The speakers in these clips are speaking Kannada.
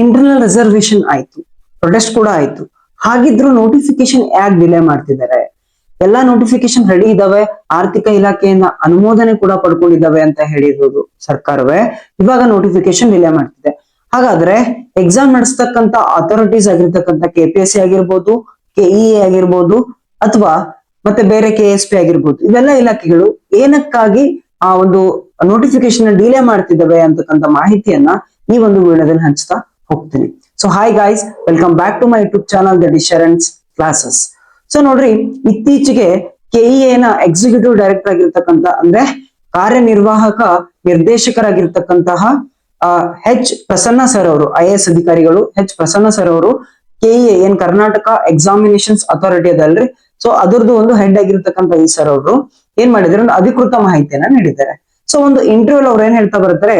ಇಂಟರ್ನಲ್ ರಿಸರ್ವೇಶನ್ ಆಯ್ತು ಪ್ರೊಟೆಸ್ಟ್ ಕೂಡ ಆಯ್ತು. ಹಾಗಿದ್ರು ನೋಟಿಫಿಕೇಶನ್ ಯಾಕೆ ಡಿಲೇ ಮಾಡ್ತಿದ್ದಾರೆ? ಎಲ್ಲಾ ನೋಟಿಫಿಕೇಶನ್ ರೆಡಿ ಇದಾವೆ, ಆರ್ಥಿಕ ಇಲಾಖೆಯಿಂದ ಅನುಮೋದನೆ ಕೂಡ ಪಡ್ಕೊಂಡಿದ್ದಾವೆ ಅಂತ ಹೇಳಿರೋದು ಸರ್ಕಾರವೇ. ಇವಾಗ ನೋಟಿಫಿಕೇಶನ್ ಡಿಲೇ ಮಾಡ್ತಿದೆ. ಹಾಗಾದ್ರೆ ಎಕ್ಸಾಮ್ ನಡೆಸ್ತಕ್ಕಂತ ಅಥಾರಿಟೀಸ್ ಆಗಿರ್ತಕ್ಕಂಥ ಕೆ ಪಿ ಎಸ್ ಸಿ ಆಗಿರ್ಬೋದು ಕೆಇ ಆಗಿರ್ಬೋದು, ಅಥವಾ ಮತ್ತೆ ಬೇರೆ ಕೆ ಎಸ್ ಪಿ ಆಗಿರ್ಬೋದು, ಇವೆಲ್ಲ ಇಲಾಖೆಗಳು ಏನಕ್ಕಾಗಿ ಆ ಒಂದು ನೋಟಿಫಿಕೇಶನ್ ಡಿಲೇ ಮಾಡ್ತಿದ್ದಾವೆ ಅಂತಕ್ಕಂಥ ಮಾಹಿತಿಯನ್ನ ಈ ಒಂದು ವಿಡಿಯೋದಲ್ಲಿ ಹಂಚ್ತಾ ಹೋಗ್ತೀನಿ. So hi guys welcome back to my YouTube channel the ಡಿಶರೆನ್ಸ್ classes so ನೋಡ್ರಿ, ಇತ್ತೀಚೆಗೆ ಕೆಇಎನ ನ ಎಕ್ಸಿಕ್ಯೂಟಿವ್ ಡೈರೆಕ್ಟರ್ ಆಗಿರ್ತಕ್ಕಂತ ಅಂದ್ರೆ ಕಾರ್ಯನಿರ್ವಾಹಕ ನಿರ್ದೇಶಕರಾಗಿರ್ತಕ್ಕಂತಹ ಹೆಚ್ ಪ್ರಸನ್ನ ಸರ್ ಅವರು ಐ ಎಸ್ ಅಧಿಕಾರಿಗಳು ಹೆಚ್ ಪ್ರಸನ್ನ ಸರ್ ಅವರು ಕೆಇಎ ಏನ್ ಕರ್ನಾಟಕ ಎಕ್ಸಾಮಿನೇಷನ್ಸ್ ಅಥಾರಿಟಿ ಅದಲ್ರಿ? ಸೊ ಅದರದ್ದು ಒಂದು ಹೆಡ್ ಆಗಿರ್ತಕ್ಕಂಥ ಈ ಸರ್ ಅವರು. ಏನ್ ಮಾಡಿದ್ರು ಒಂದು ಅಧಿಕೃತ ಮಾಹಿತಿಯನ್ನ ನೀಡಿದ್ದಾರೆ. ಸೊ ಒಂದು ಇಂಟರ್ವ್ಯೂ ಅವ್ರು ಏನ್ ಹೇಳ್ತಾ ಬರ್ತಾರೆ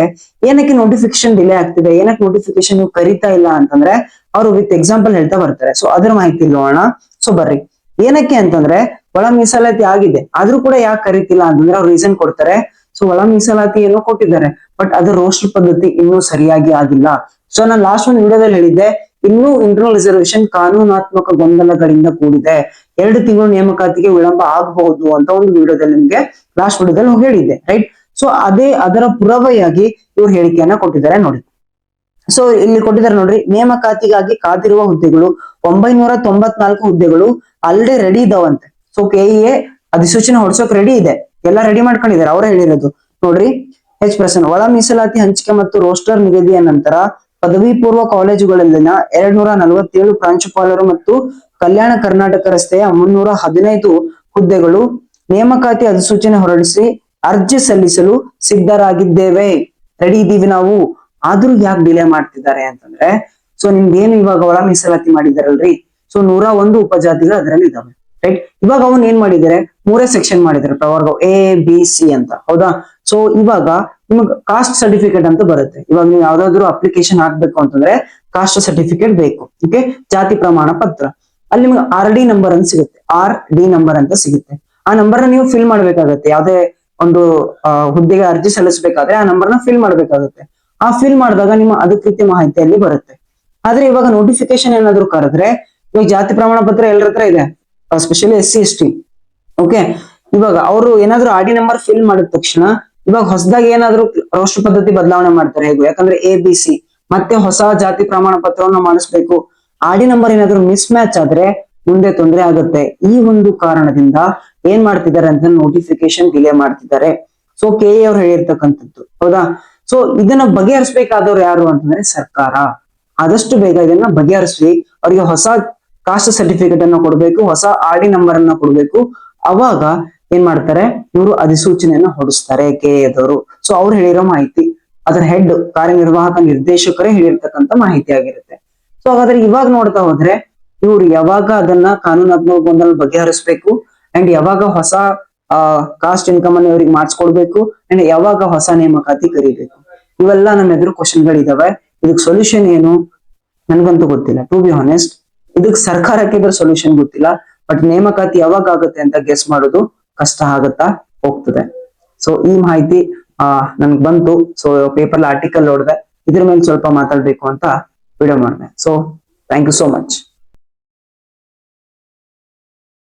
ಏನಕ್ಕೆ ನೋಟಿಫಿಕೇಶನ್ ಡಿಲೇ ಆಗ್ತಿದೆ, ಏನಕ್ಕೆ ನೋಟಿಫಿಕೇಶನ್ ನೀವು ಕರಿತಾ ಇಲ್ಲ ಅಂತಂದ್ರೆ, ಅವರು ವಿತ್ ಎಕ್ಸಾಂಪಲ್ ಹೇಳ್ತಾ ಬರ್ತಾರೆ ಸೊ ಅದ್ರ ಮಾಹಿತಿ ನೋಡೋಣ. ಸೊ ಬರ್ರಿ. ಏನಕ್ಕೆ ಅಂತಂದ್ರೆ, ಒಳ ಮೀಸಲಾತಿ ಆಗಿದೆ. ಆದ್ರೂ ಕೂಡ ಯಾಕೆ ಕರಿತಿಲ್ಲ ಅಂತಂದ್ರೆ, ಅವ್ರು ರೀಸನ್ ಕೊಡ್ತಾರೆ. ಸೊ ಒಳ ಮೀಸಲಾತಿಯನ್ನು ಕೊಟ್ಟಿದ್ದಾರೆ. ಬಟ್ ಅದು ರೋಸ್ಟರ್ ಪದ್ಧತಿ ಇನ್ನೂ ಸರಿಯಾಗಿ ಆಗಿಲ್ಲ. ಸೊ ನಾನು ಲಾಸ್ಟ್ ಒಂದು ವಿಡಿಯೋದಲ್ಲಿ ಹೇಳಿದ್ದೆ, ಇನ್ನೂ ಇಂಟರ್ನಲ್ ರಿಸರ್ವೇಶನ್ ಕಾನೂನಾತ್ಮಕ ಗೊಂದಲಗಳಿಂದ ಕೂಡಿದೆ. ಎರಡು ತಿಂಗಳು ನೇಮಕಾತಿಗೆ ವಿಳಂಬ ಆಗಬಹುದು ಅಂತ ಒಂದು ವಿಡಿಯೋದಲ್ಲಿ ನಿಮ್ಗೆ ಲಾಸ್ಟ್ ವಿಡಿಯೋದಲ್ಲಿ ಹೇಳಿದ್ದೆ ರೈಟ್ ಸೊ ಅದೇ ಅದರ ಪುರಾವೆಯಾಗಿ ಇವರು ಹೇಳಿಕೆಯನ್ನ ಕೊಟ್ಟಿದ್ದಾರೆ ನೋಡಿ. ಸೊ ಇಲ್ಲಿ ಕೊಟ್ಟಿದ್ದಾರೆ ನೋಡ್ರಿ, ನೇಮಕಾತಿಗಾಗಿ ಕಾದಿರುವ ಹುದ್ದೆಗಳು ಒಂಬೈನೂರ ತೊಂಬತ್ನಾಲ್ಕು ಹುದ್ದೆಗಳು ಆಲ್ರೆಡಿ ರೆಡಿ ಇದಾವಂತೆ. ಸೊ ಕೆಇಎ ಅಧಿಸೂಚನೆ ಹೊಡ್ಸೋಕ್ ರೆಡಿ ಇದೆ. ಎಲ್ಲ ರೆಡಿ ಮಾಡ್ಕೊಂಡಿದ್ದಾರೆ, ಅವರೇ ಹೇಳಿರೋದು. ನೋಡ್ರಿ ಹೆಚ್ ಪ್ರಸನ್ನ, ಒಳ ಮೀಸಲಾತಿ ಹಂಚಿಕೆ ಮತ್ತು ರೋಸ್ಟರ್ ನಿಗದಿಯ ನಂತರ ಪದವಿ ಪೂರ್ವ ಕಾಲೇಜುಗಳಲ್ಲಿನ ಎರಡ್ ನೂರ ನಲವತ್ತೇಳು ಪ್ರಾಂಶುಪಾಲರು ಮತ್ತು ಕಲ್ಯಾಣ ಕರ್ನಾಟಕ ರಸ್ತೆಯ ಮುನ್ನೂರ ಹದಿನೈದು ಹುದ್ದೆಗಳು ನೇಮಕಾತಿ ಅಧಿಸೂಚನೆ ಹೊರಡಿಸಿ ಅರ್ಜಿ ಸಲ್ಲಿಸಲು ಸಿದ್ಧರಾಗಿದ್ದೇವೆ. ರೆಡಿ ಇದ್ದೀವಿ ನಾವು. ಆದ್ರೂ ಯಾಕೆ ಡಿಲೇ ಮಾಡ್ತಿದ್ದಾರೆ ಅಂತಂದ್ರೆ ಸೊ ನಿಮ್ಗೇನು ಇವಾಗ ಒಳ ಮೀಸಲಾತಿ ಮಾಡಿದಾರಲ್ರಿ? ಸೊ ನೂರ ಒಂದು ಉಪಜಾತಿಗಳು ಅದರಲ್ಲಿ ಇದಾವೆ. ರೈಟ್ ಇವಾಗ ಅವನ್ ಏನ್ ಮಾಡಿದ್ದಾರೆ ಮೂರೇ ಸೆಕ್ಷನ್ ಮಾಡಿದ್ದಾರೆ ಪ್ರವರ್ಗ ಎ ಬಿ ಸಿ ಅಂತ. ಹೌದಾ? ಸೊ ಇವಾಗ ನಿಮಗೆ ಕಾಸ್ಟ್ ಸರ್ಟಿಫಿಕೇಟ್ ಅಂತ ಬರುತ್ತೆ. ಇವಾಗ ನೀವು ಯಾವ್ದಾದ್ರು ಅಪ್ಲಿಕೇಶನ್ ಹಾಕ್ಬೇಕು ಅಂತಂದ್ರೆ ಕಾಸ್ಟ್ ಸರ್ಟಿಫಿಕೇಟ್ ಬೇಕು. ಓಕೆ ಜಾತಿ ಪ್ರಮಾಣ ಪತ್ರ. ಅಲ್ಲಿ ನಿಮ್ಗೆ ಆರ್ ಡಿ ನಂಬರ್ ಅಂತ ಸಿಗುತ್ತೆ. ಆರ್ ಡಿ ನಂಬರ್ ಅಂತ ಸಿಗುತ್ತೆ. ಆ ನಂಬರ್ ನೀವು ಫಿಲ್ ಮಾಡ್ಬೇಕಾಗತ್ತೆ. ಯಾವ್ದೇ ಒಂದು ಹುದ್ದೆಗೆ ಅರ್ಜಿ ಸಲ್ಲಿಸಬೇಕಾದ್ರೆ ಆ ನಂಬರ್ನ ಫಿಲ್ ಮಾಡಬೇಕಾಗುತ್ತೆ. ಆ ಫಿಲ್ ಮಾಡಿದಾಗ ನಿಮ್ಮ ಅಧಿಕೃತ ಮಾಹಿತಿಯಲ್ಲಿ ಬರುತ್ತೆ. ಆದ್ರೆ ಇವಾಗ ನೋಟಿಫಿಕೇಶನ್ ಏನಾದ್ರು ಕರೆದ್ರೆ ಇವಾಗ ಜಾತಿ ಪ್ರಮಾಣ ಪತ್ರ ಎಲ್ಲರ ಹತ್ರ ಇದೆ specially S C S T okay ಇವಾಗ ಅವರು ಏನಾದ್ರು ಆರ್ ಡಿ ನಂಬರ್ ಫಿಲ್ ಮಾಡಿದ ತಕ್ಷಣ, ಇವಾಗ ಹೊಸದಾಗಿ ಏನಾದ್ರು ರಾಷ್ಟ್ರ ಪದ್ಧತಿ ಬದಲಾವಣೆ ಮಾಡ್ತಾರೆ ಹೇಗೂ, ಯಾಕಂದ್ರೆ ಎ ಬಿ ಸಿ ಮತ್ತೆ ಹೊಸ ಜಾತಿ ಪ್ರಮಾಣ ಪತ್ರವನ್ನು ಮಾಡಿಸ್ಬೇಕು. ಆರ್ ಡಿ ನಂಬರ್ ಏನಾದ್ರು ಮಿಸ್ ಮ್ಯಾಚ್ ಆದ್ರೆ ಮುಂದೆ ತೊಂದರೆ ಆಗುತ್ತೆ. ಈ ಒಂದು ಕಾರಣದಿಂದ ಏನ್ ಮಾಡ್ತಿದ್ದಾರೆ ಅಂತ ನೋಟಿಫಿಕೇಶನ್ ಡಿಲೇ ಮಾಡ್ತಿದ್ದಾರೆ. ಸೊ ಕೆ ಎ ಅವ್ರು ಹೇಳಿರ್ತಕ್ಕಂಥದ್ದು. ಹೌದಾ? ಸೊ ಇದನ್ನ ಬಗೆಹರಿಸಬೇಕಾದವ್ರು ಯಾರು ಅಂತಂದ್ರೆ ಸರ್ಕಾರ. ಆದಷ್ಟು ಬೇಗ ಇದನ್ನ ಬಗೆಹರಿಸಿ ಅವರಿಗೆ ಹೊಸ ಕಾಸ್ಟ್ ಸರ್ಟಿಫಿಕೇಟ್ ಅನ್ನ ಕೊಡ್ಬೇಕು, ಹೊಸ ಆರ್ ಡಿ ನಂಬರ್ ಅನ್ನ ಕೊಡ್ಬೇಕು. ಅವಾಗ ಏನ್ ಮಾಡ್ತಾರೆ? ಇವರು ಅಧಿಸೂಚನೆಯನ್ನ ಹೊಡಿಸ್ತಾರೆ ಕೆ ಎದವರು ಸೊ ಅವ್ರು ಹೇಳಿರೋ ಮಾಹಿತಿ, ಅದರ ಹೆಡ್ ಕಾರ್ಯನಿರ್ವಾಹಕ ನಿರ್ದೇಶಕರೇ ಹೇಳಿರ್ತಕ್ಕಂಥ ಮಾಹಿತಿ ಆಗಿರುತ್ತೆ. ಸೊ ಹಾಗಾದ್ರೆ ಇವಾಗ ನೋಡ್ತಾ ಹೋದ್ರೆ ಇವ್ರು ಯಾವಾಗ ಅದನ್ನ ಕಾನೂನಾತ್ಮಕ ಗೊಂದಲ ಬಗೆಹರಿಸ್ಬೇಕು ಅಂಡ್ ಯಾವಾಗ ಹೊಸ ಕಾಸ್ಟ್ ಇನ್ಕಮ್ ಅನ್ನು ಇವ್ರಿಗೆ ಮಾಡಿಸ್ಕೊಡ್ಬೇಕು ಅಂಡ್ ಯಾವಾಗ ಹೊಸ ನೇಮಕಾತಿ ಕರಿಬೇಕು. ಇವೆಲ್ಲ ನಮ್ಮ ಎದುರು ಕ್ವಶನ್ಗಳಿದಾವೆ ಇದಕ್ ಸೊಲ್ಯೂಷನ್ ಏನು? ನನ್ಗಂತೂ ಗೊತ್ತಿಲ್ಲ. ಟು ಬಿ ಹಾನೆಸ್ಟ್ ಇದಕ್ ಸರ್ಕಾರಕ್ಕೆ ಇದ್ರ ಸೊಲ್ಯೂಷನ್ ಗೊತ್ತಿಲ್ಲ. ಬಟ್ ನೇಮಕಾತಿ ಯಾವಾಗ ಆಗುತ್ತೆ ಅಂತ ಗೆಸ್ ಮಾಡೋದು ಕಷ್ಟ ಆಗುತ್ತಾ ಹೋಗ್ತದೆ. ಸೊ ಈ ಮಾಹಿತಿ, ಆ, ನನ್ಗೆ ಬಂತು. ಸೊ ಪೇಪರ್ ಆರ್ಟಿಕಲ್ ನೋಡಿದೆ. ಇದ್ರ ಮೇಲೆ ಸ್ವಲ್ಪ ಮಾತಾಡ್ಬೇಕು ಅಂತ ವಿಡಿಯೋ ಮಾಡಿದೆ. So thank you so much